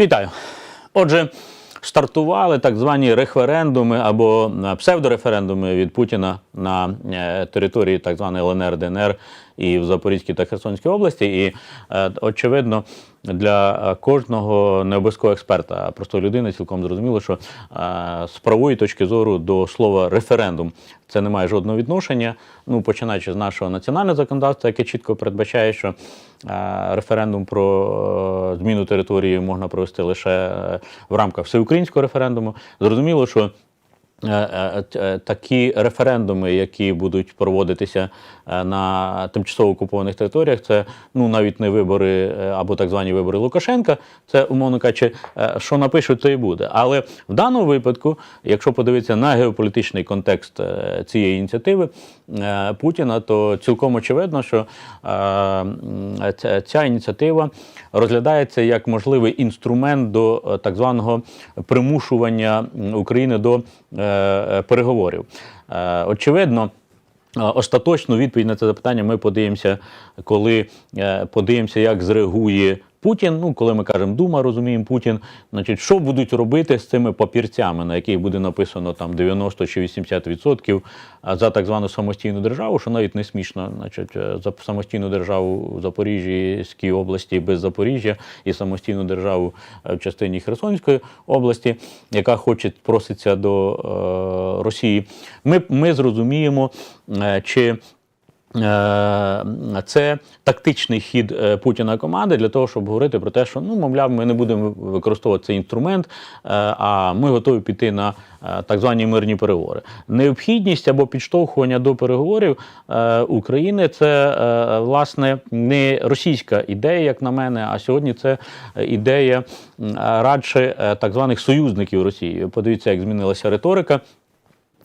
Вітаю. Отже, стартували так звані референдуми або е, псевдореферендуми від Путіна на е, території так званої ЛНР, ДНР і в Запорізькій та Херсонській області. І е, очевидно, для е, кожного не обов'язково експерта, а просто людини цілком зрозуміло, що е, з правої точки зору до слова референдум це не має жодного відношення. Ну, починаючи з нашого національного законодавства, яке чітко передбачає, що референдум про зміну території можна провести лише в рамках всеукраїнського референдуму. Зрозуміло, що такі референдуми, які будуть проводитися е, на тимчасово окупованих територіях, це ну навіть не вибори е, або так звані вибори Лукашенка. Це умовно кажучи, е, що напишуть, то і буде. Але в даному випадку, якщо подивитися на геополітичний контекст е, цієї ініціативи е, Путіна, то цілком очевидно, що е, ця, ініціатива розглядається як можливий інструмент до е, так званого примушування України до е, е, переговорів. Е, Очевидно. е, Остаточну відповідь на це запитання ми подивимося, коли е, подивимося, як зреагує Путін. Ну, коли ми кажемо Дума, розуміємо Путін. Значить, що будуть робити з цими папірцями, на яких буде написано там 90 чи 80 відсотків за так звану самостійну державу, що навіть не смішно, значить, е, за самостійну державу в Запоріжжя області без Запоріжжя і самостійну державу е, в частині Херсонської області, яка хоче проситься до е, Росії. Ми, ми зрозуміємо, е, чи Це тактичний хід е, Путіна команди для того, щоб говорити про те, що ну, мовляв, ми не будемо використовувати цей інструмент, е, а ми готові піти на е, так звані мирні переговори. Необхідність або підштовхування до переговорів е, України це е, власне не російська ідея, як на мене, а сьогодні це ідея радше е, так званих союзників Росії. Подивіться, як змінилася риторика.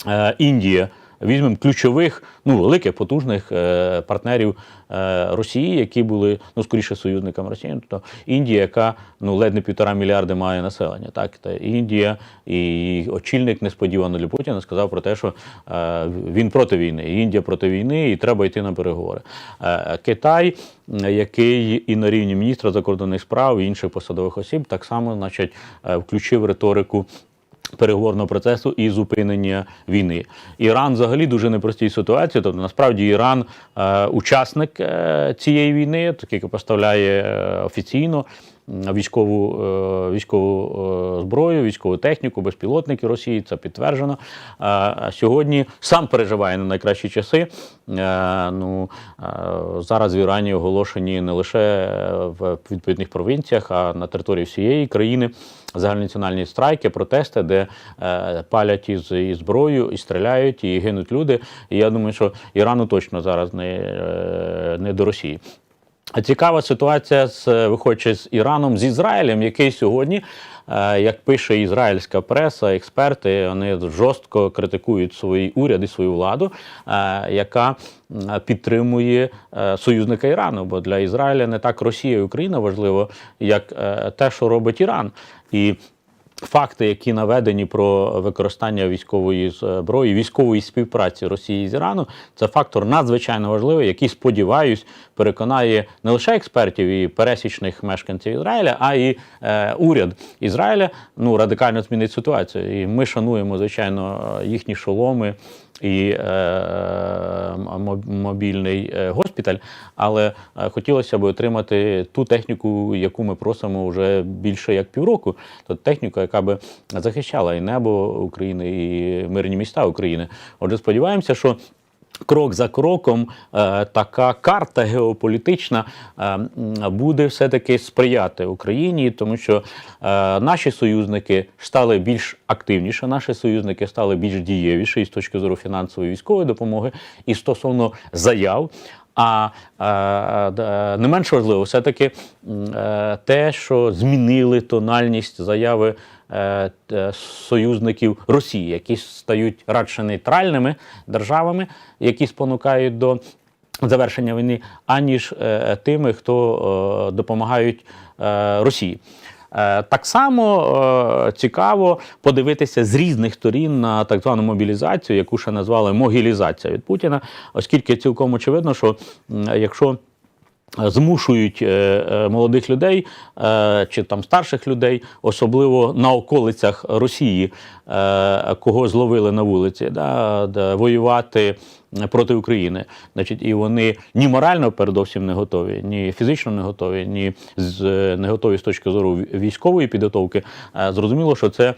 Е, Індія. Візьмемо ключових, ну великих потужних е, партнерів е, Росії, які були ну скоріше союзниками Росії. Тобто Індія, яка ну ледь не півтора мільярди має населення. Так та Індія і очільник несподівано для Путіна сказав про те, що е, він проти війни, Індія проти війни, і треба йти на переговори. Е, Китай, який і на рівні міністра закордонних справ і інших посадових осіб, так само, значить, е, включив риторику переговорного процесу і зупинення війни. Іран взагалі дуже непростій ситуації. Тобто, насправді, Іран е, учасник е, цієї війни, так поставляє е, офіційно. Військову, е, військову е, зброю, військову техніку, безпілотники Росії, це підтверджено. Сьогодні сам переживає на найкращі часи. Е, Ну, зараз в Ірані оголошені не лише в відповідних провінціях, а на території всієї країни загальнонаціональні страйки, протести, де палять із, із зброєю, і стріляють, і гинуть люди. І я думаю, що Ірану точно зараз не, не до Росії. Цікава ситуація з виходячи з Іраном, з Ізраїлем, який сьогодні, е, як пише ізраїльська преса, експерти, вони жорстко критикують свій уряд і свою владу, е, яка підтримує е, союзника Ірану. Бо для Ізраїля не так Росія і Україна важливо, як е, те, що робить Іран. І Факти, які наведені про використання військової зброї, військової співпраці Росії з Ірану, це фактор надзвичайно важливий, який, сподіваюсь, переконає не лише експертів і пересічних мешканців Ізраїля, а й е, уряд Ізраїля ну радикально змінить ситуацію. І ми шануємо, звичайно, їхні шоломи і е, мобільний е, госпіталь. Але е, хотілося б отримати ту техніку, яку ми просимо вже більше як півроку. Тобто техніку, яка би захищала і небо України, і мирні міста України. Отже, сподіваємося, що. Крок за кроком е, така карта геополітична е, буде все-таки сприяти Україні, тому що е, наші союзники стали більш активніше, наші союзники стали більш дієвіші і з точки зору фінансової військової допомоги, і стосовно заяв. А не менш важливо, все-таки е, те, що змінили тональність заяви союзників Росії, які стають радше нейтральними державами, які спонукають до завершення війни, аніж е, тими, хто е, допомагають е, Росії. Е, Так само е, цікаво подивитися з різних сторін на так звану мобілізацію, яку ще назвали могілізація від Путіна, оскільки цілком очевидно, що якщо Змушують е, е, молодих людей е, чи там старших людей, особливо на околицях Росії, кого зловили на вулиці, да, да, воювати проти України. Значить, і вони ні морально передовсім не готові, ні фізично не готові, ні з, не готові з точки зору військової підготовки. Е, Зрозуміло, що це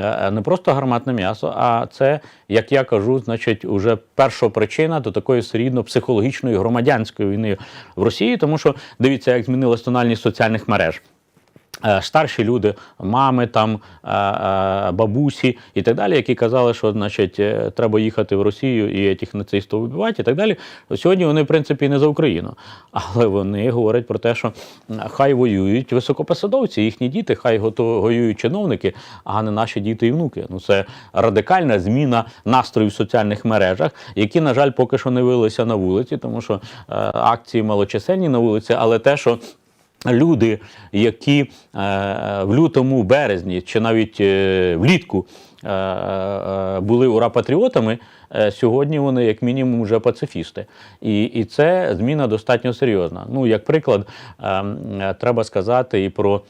е, не просто гарматне м'ясо, а це, як я кажу, значить, уже перша причина до такої серійно психологічної громадянської війни в Росії, тому що дивіться, як змінилась тональність соціальних мереж. Е, Старші люди, мами, там, е, е, бабусі і так далі, які казали, що значить, треба їхати в Росію і тих нацистів вбивати і так далі. Сьогодні вони, в принципі, не за Україну. Але вони говорять про те, що хай воюють високопосадовці, їхні діти, хай воюють чиновники, а не наші діти і внуки. Ну це радикальна зміна настроїв в соціальних мережах, які, на жаль, поки що не вилися на вулиці, тому що акції малочисельні на вулиці, але те, що люди, які е, в лютому, березні чи навіть е, влітку е, були ура-патріотами, сьогодні вони, як мінімум, вже пацифісти. І, і це зміна достатньо серйозна. Ну, як приклад, е, е, треба сказати і про.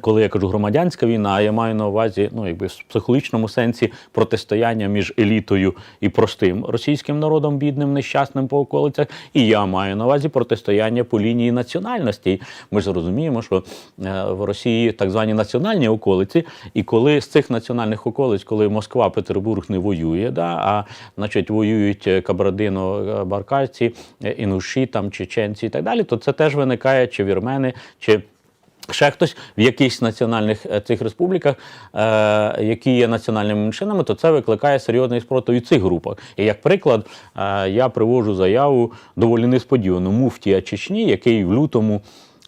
Коли я кажу громадянська війна, я маю на увазі ну, якби в психологічному сенсі протистояння між елітою і простим російським народом, бідним, нещасним по околицях. І я маю на увазі протистояння по лінії національностей. Ми ж розуміємо, що е, в Росії так звані національні околиці, і коли з цих національних околиць, коли Москва, Петербург не воює, да, а значить воюють е, кабардино баркальці, е, інуші, там чеченці і так далі, то це теж виникає чи вірмени, чи ще хтось в якихось національних е, цих республіках, е, які є національними меншинами, то це викликає серйозний спротив і цих групах. І як приклад, е, я привожу заяву доволі несподівану муфтія Чечні, який в лютому.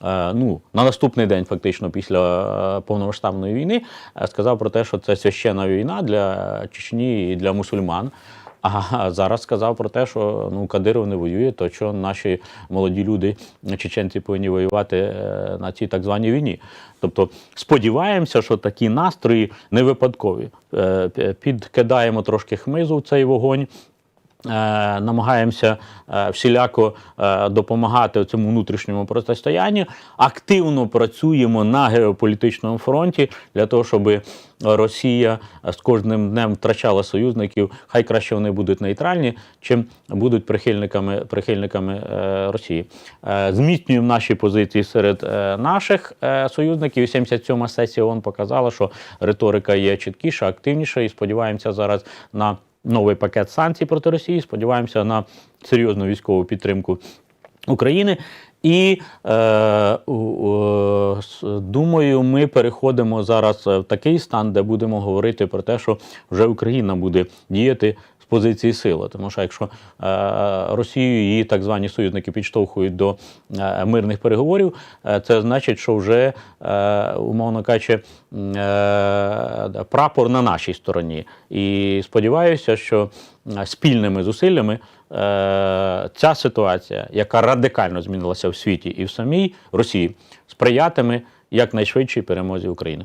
е, Ну, на наступний день, фактично, після е, повномасштабної війни, сказав про те, що це священна війна для Чечні і для мусульман. А зараз сказав про те, що ну Кадиров не воює, то що наші молоді люди, чеченці, повинні воювати е, на цій так званій війні. Тобто сподіваємося, що такі настрої не випадкові. Е, Підкидаємо трошки хмизу в цей вогонь. Е, Намагаємося е, всіляко е, допомагати цьому внутрішньому протистоянню. Активно працюємо на геополітичному фронті для того, щоб Росія з кожним днем втрачала союзників. Хай краще вони будуть нейтральні, чим будуть прихильниками, прихильниками Росії. Зміцнюємо наші позиції серед наших союзників. 77-ма сесія ООН показала, що риторика є чіткіша, активніша, і сподіваємося зараз на новий пакет санкцій проти Росії. Сподіваємося на серйозну військову підтримку України. І е, у- думаю, ми переходимо зараз в такий стан, де будемо говорити про те, що вже Україна буде діяти позиції сили. Тому що якщо е, Росію її так звані союзники підштовхують до е, мирних переговорів, е, це значить, що вже, умовно кажучи, прапор на нашій стороні. І сподіваюся, що спільними зусиллями ця ситуація, яка радикально змінилася в світі і в самій Росії, сприятиме якнайшвидшій перемозі України.